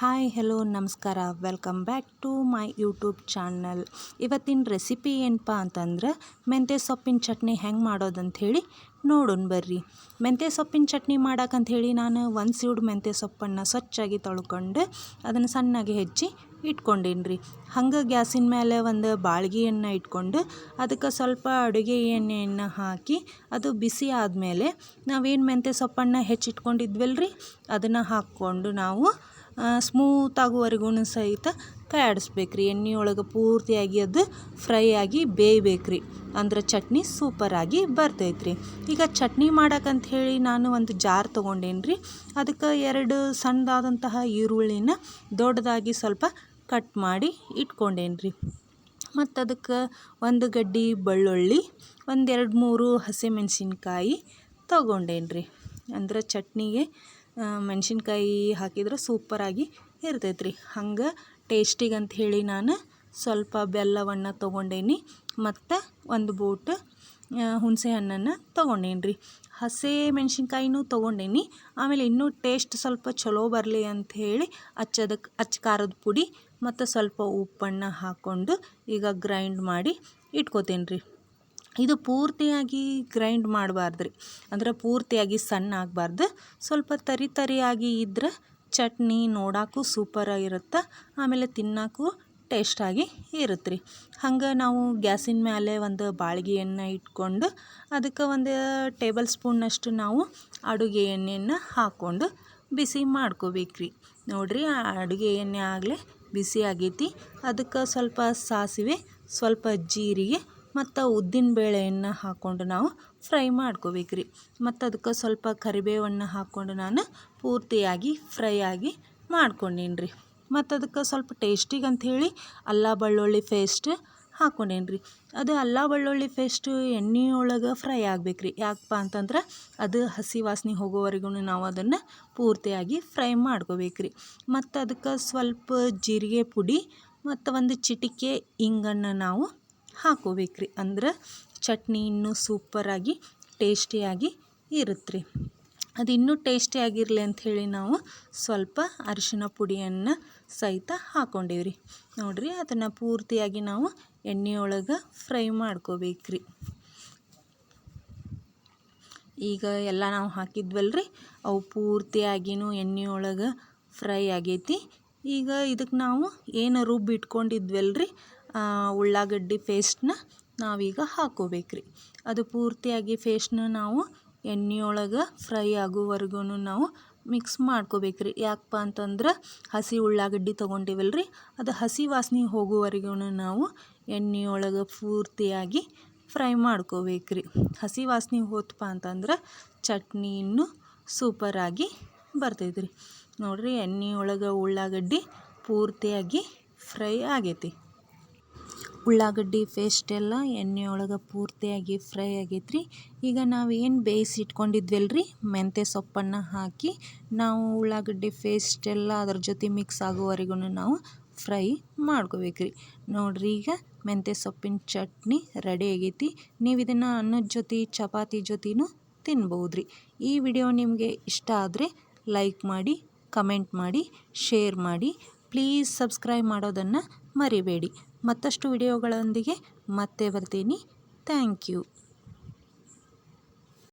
Hi, hello, ನಮಸ್ಕಾರ. Welcome back to my YouTube channel ಇವತ್ತಿನ recipe ಏನಪ್ಪ ಅಂತಂದ್ರೆ ಮೆಂತ್ಯ ಸೊಪ್ಪಿನ ಚಟ್ನಿ ಹೆಂಗೆ ಮಾಡೋದಂತ ಹೇಳಿ ನೋಡೋಣ ಬರ್ರಿ. ಮೆಂತ್ಯ ಸೊಪ್ಪಿನ ಚಟ್ನಿ ಹೇಳಿ ನಾನು ಒಂದು ಸೀಡ್ ಮೆಂತ್ಯ ಸೊಪ್ಪನ್ನು ಸ್ವಚ್ಛಾಗಿ ತೊಳ್ಕೊಂಡು ಅದನ್ನು ಸಣ್ಣಗೆ ಹೆಚ್ಚಿ ಇಟ್ಕೊಂಡೇನಿ ರೀ ಹಂಗೆ ಗ್ಯಾಸಿನ ಮೇಲೆ ಒಂದು ಬಾಳ್ಗೆಯನ್ನು ಇಟ್ಕೊಂಡು ಅದಕ್ಕೆ ಸ್ವಲ್ಪ ಅಡುಗೆ ಎಣ್ಣೆಯನ್ನು ಹಾಕಿ ಅದು ಬಿಸಿ ಆದಮೇಲೆ ನಾವೇನು ಮೆಂತ್ಯ ಸೊಪ್ಪನ್ನು ಹೆಚ್ಚಿಟ್ಕೊಂಡಿದ್ವಲ್ಲ ರೀ ಅದನ್ನು ಹಾಕ್ಕೊಂಡು ನಾವು ಸ್ಮೂತ್ ಆಗುವರೆಗೂ ಸಹಿತ ಕೈ ರೀ ಎಣ್ಣೆ ಒಳಗೆ ಪೂರ್ತಿಯಾಗಿ ಅದು ಫ್ರೈ ಆಗಿ ಬೇಯ್ಬೇಕು ರೀ ಅಂದ್ರೆ ಚಟ್ನಿ ಸೂಪರಾಗಿ ಬರ್ತೈತೆ ರೀ ಈಗ ಚಟ್ನಿ ಮಾಡಕ್ಕಂತ ಹೇಳಿ ನಾನು ಒಂದು ಜಾರ್ ತೊಗೊಂಡೇನಿ ರೀ ಅದಕ್ಕೆ ಎರಡು ಸಣ್ಣದಾದಂತಹ ಈರುಳ್ಳಿನ ದೊಡ್ಡದಾಗಿ ಸ್ವಲ್ಪ ಕಟ್ ಮಾಡಿ ಇಟ್ಕೊಂಡೇನಿ ರೀ ಮತ್ತು ಅದಕ್ಕೆ ಒಂದು ಗಡ್ಡಿ ಬೆಳ್ಳುಳ್ಳಿ, ಒಂದೆರಡು ಮೂರು ಹಸಿಮೆಣಸಿನ್ಕಾಯಿ ತೊಗೊಂಡೇನಿ ರೀ ಅಂದ್ರೆ ಚಟ್ನಿಗೆ ಮೆಣಸಿನ್ಕಾಯಿ ಹಾಕಿದ್ರೆ ಸೂಪರಾಗಿ ಇರ್ತೈತೆ ರೀ ಹಂಗೆ ಟೇಸ್ಟಿಗೆ ಅಂತ ಹೇಳಿ ನಾನು ಸ್ವಲ್ಪ ಬೆಲ್ಲವನ್ನು ತೊಗೊಂಡೇನಿ, ಮತ್ತು ಒಂದು ಬೋಟ್ ಹುಣಸೆ ಹಣ್ಣನ್ನು ತೊಗೊಂಡೇನಿ ರೀ ಹಸಿ ಮೆಣಸಿನ್ಕಾಯಿನೂ ತೊಗೊಂಡೇನಿ, ಆಮೇಲೆ ಇನ್ನೂ ಟೇಸ್ಟ್ ಸ್ವಲ್ಪ ಚಲೋ ಬರಲಿ ಅಂತ ಹೇಳಿ ಹಚ್ಚದಕ್ಕೆ ಅಚ್ಚ ಖಾರದ ಪುಡಿ, ಮತ್ತು ಸ್ವಲ್ಪ ಉಪ್ಪನ್ನು ಹಾಕ್ಕೊಂಡು ಈಗ ಗ್ರೈಂಡ್ ಮಾಡಿ ಇಟ್ಕೋತೇನೆ ರೀ ಇದು ಪೂರ್ತಿಯಾಗಿ ಗ್ರೈಂಡ್ ಮಾಡಬಾರ್ದು ರೀ. ಅಂದ್ರೆ ಪೂರ್ತಿಯಾಗಿ ಸಣ್ಣ ಆಗಬಾರ್ದು. ಸ್ವಲ್ಪ ತರಿ ತರಿಯಾಗಿ ಇದ್ರೆ ಚಟ್ನಿ ನೋಡೋಕ್ಕೂ ಸೂಪರಾಗಿರುತ್ತೆ ಆಮೇಲೆ ತಿನ್ನೋಕ್ಕೂ ಟೇಸ್ಟಾಗಿ ಇರುತ್ತೆ ರೀ. ಹಂಗೆ ನಾವು ಗ್ಯಾಸಿನ ಮೇಲೆ ಒಂದು ಬಾಳ್ಗೆಯನ್ನು ಇಟ್ಕೊಂಡು ಅದಕ್ಕೆ ಒಂದು ಟೇಬಲ್ ಸ್ಪೂನ್ನಷ್ಟು ನಾವು ಅಡುಗೆ ಎಣ್ಣೆಯನ್ನು ಹಾಕ್ಕೊಂಡು ಬಿಸಿ ಮಾಡ್ಕೋಬೇಕು ರೀ. ನೋಡಿರಿ ಆ ಅಡುಗೆ ಎಣ್ಣೆ ಆಗಲೇ ಬಿಸಿ ಆಗೈತಿ. ಅದಕ್ಕೆ ಸ್ವಲ್ಪ ಸಾಸಿವೆ, ಸ್ವಲ್ಪ ಜೀರಿಗೆ ಮತ್ತು ಉದ್ದಿನ ಬೇಳೆಯನ್ನು ಹಾಕ್ಕೊಂಡು ನಾವು ಫ್ರೈ ಮಾಡ್ಕೋಬೇಕು ರೀ ಮತ್ತು ಅದಕ್ಕೆ ಸ್ವಲ್ಪ ಕರಿಬೇವನ್ನು ಹಾಕ್ಕೊಂಡು ನಾನು ಪೂರ್ತಿಯಾಗಿ ಫ್ರೈ ಆಗಿ ಮಾಡ್ಕೊಂಡೇನಿ ರೀ ಮತ್ತು ಅದಕ್ಕೆ ಸ್ವಲ್ಪ ಟೇಸ್ಟಿಗೆ ಅಂಥೇಳಿ ಅಲ್ಲ ಬೆಳ್ಳುಳ್ಳಿ ಪೇಸ್ಟ್ ಹಾಕ್ಕೊಂಡೇನಿ ಅದು ಅಲ್ಲ ಬೆಳ್ಳುಳ್ಳಿ ಪೇಸ್ಟು ಎಣ್ಣೆ ಫ್ರೈ ಆಗ್ಬೇಕು ರೀ ಯಾಕಪ್ಪ ಅಂತಂದ್ರೆ ಅದು ಹಸಿ ವಾಸನೆ ಹೋಗೋವರೆಗೂ ನಾವು ಅದನ್ನು ಪೂರ್ತಿಯಾಗಿ ಫ್ರೈ ಮಾಡ್ಕೋಬೇಕು ರೀ ಮತ್ತು ಅದಕ್ಕೆ ಸ್ವಲ್ಪ ಜೀರಿಗೆ ಪುಡಿ ಮತ್ತು ಒಂದು ಚಿಟಿಕೆ ಇಂಗನ್ನು ನಾವು ಹಾಕೋಬೇಕು ರೀ ಅಂದ್ರೆ ಚಟ್ನಿ ಇನ್ನೂ ಸೂಪರಾಗಿ ಟೇಸ್ಟಿಯಾಗಿ ಇರುತ್ತೆ ರೀ ಅದು ಇನ್ನೂ ಟೇಸ್ಟಿಯಾಗಿರಲಿ ಅಂಥೇಳಿ ನಾವು ಸ್ವಲ್ಪ ಅರಿಶಿನ ಪುಡಿಯನ್ನು ಸಹಿತ ಹಾಕ್ಕೊಂಡೀವಿ ರೀ ನೋಡಿರಿ, ಅದನ್ನು ಪೂರ್ತಿಯಾಗಿ ನಾವು ಎಣ್ಣೆಯೊಳಗೆ ಫ್ರೈ ಮಾಡ್ಕೋಬೇಕು ರೀ ಈಗ ಎಲ್ಲ ನಾವು ಹಾಕಿದ್ವಲ್ರಿ, ಅವು ಪೂರ್ತಿಯಾಗಿನೂ ಎಣ್ಣೆಯೊಳಗೆ ಫ್ರೈ ಆಗೈತಿ. ಈಗ ಇದಕ್ಕೆ ನಾವು ಏನು ರುಬ್ಬಿ ಇಟ್ಕೊಂಡಿದ್ವಲ್ಲ ರೀ ಉಳ್ಳಾಗಡ್ಡಿ ಪೇಸ್ಟನ್ನ ನಾವೀಗ ಹಾಕ್ಕೋಬೇಕು ರೀ ಅದು ಪೂರ್ತಿಯಾಗಿ ಪೇಸ್ಟನ್ನ ನಾವು ಎಣ್ಣೆಯೊಳಗೆ ಫ್ರೈ ಆಗುವವರೆಗೂ ನಾವು ಮಿಕ್ಸ್ ಮಾಡ್ಕೋಬೇಕು ರೀ ಯಾಕಪ್ಪ ಅಂತಂದ್ರೆ ಹಸಿ ಉಳ್ಳಾಗಡ್ಡಿ ತೊಗೊಂಡಿವಲ್ಲ ರೀ ಅದು ಹಸಿ ವಾಸನೆ ಹೋಗುವವರೆಗೂ ನಾವು ಎಣ್ಣೆಯೊಳಗೆ ಪೂರ್ತಿಯಾಗಿ ಫ್ರೈ ಮಾಡ್ಕೋಬೇಕು ರೀ ಹಸಿ ವಾಸನೆ ಹೋತಪ್ಪ ಅಂತಂದ್ರೆ ಚಟ್ನಿ ಇನ್ನೂ ಸೂಪರಾಗಿ ಬರ್ತೈತೆ ರೀ ನೋಡಿರಿ ಎಣ್ಣೆಯೊಳಗೆ ಉಳ್ಳಾಗಡ್ಡಿ ಪೂರ್ತಿಯಾಗಿ ಫ್ರೈ ಆಗೈತಿ. ಉಳ್ಳಾಗಡ್ಡಿ ಪೇಸ್ಟ್ ಎಲ್ಲ ಎಣ್ಣೆ ಒಳಗೆ ಪೂರ್ತಿಯಾಗಿ ಫ್ರೈ ಆಗೈತೆ ರೀ ಈಗ ನಾವು ಏನು ಬೇಯಿಸಿ ರೀ ಮೆಂತ್ಯ ಸೊಪ್ಪನ್ನು ಹಾಕಿ ನಾವು ಉಳ್ಳಾಗಡ್ಡಿ ಪೇಸ್ಟ್ ಎಲ್ಲ ಅದ್ರ ಜೊತೆ ಮಿಕ್ಸ್ ಆಗೋವರೆಗೂ ನಾವು ಫ್ರೈ ಮಾಡ್ಕೋಬೇಕು ನೋಡ್ರಿ ಈಗ ಮೆಂತ್ಯ ಸೊಪ್ಪಿನ ಚಟ್ನಿ ರೆಡಿ ಆಗೈತಿ. ನೀವು ಇದನ್ನು ಅನ್ನದ ಜೊತೆ, ಚಪಾತಿ ಜೊತೆನೂ ತಿನ್ಬೋದು ರೀ ಈ ವಿಡಿಯೋ ನಿಮಗೆ ಇಷ್ಟ ಆದರೆ ಲೈಕ್ ಮಾಡಿ ಕಮೆಂಟ್ ಮಾಡಿ ಶೇರ್ ಮಾಡಿ. ಪ್ಲೀಸ್ ಸಬ್ಸ್ಕ್ರೈಬ್ ಮಾಡೋದನ್ನು ಮರಿಬೇಡಿ. ಮತ್ತಷ್ಟು ವಿಡಿಯೋಗಳೊಂದಿಗೆ ಮತ್ತೆ ಬರ್ತೀನಿ. Thank you.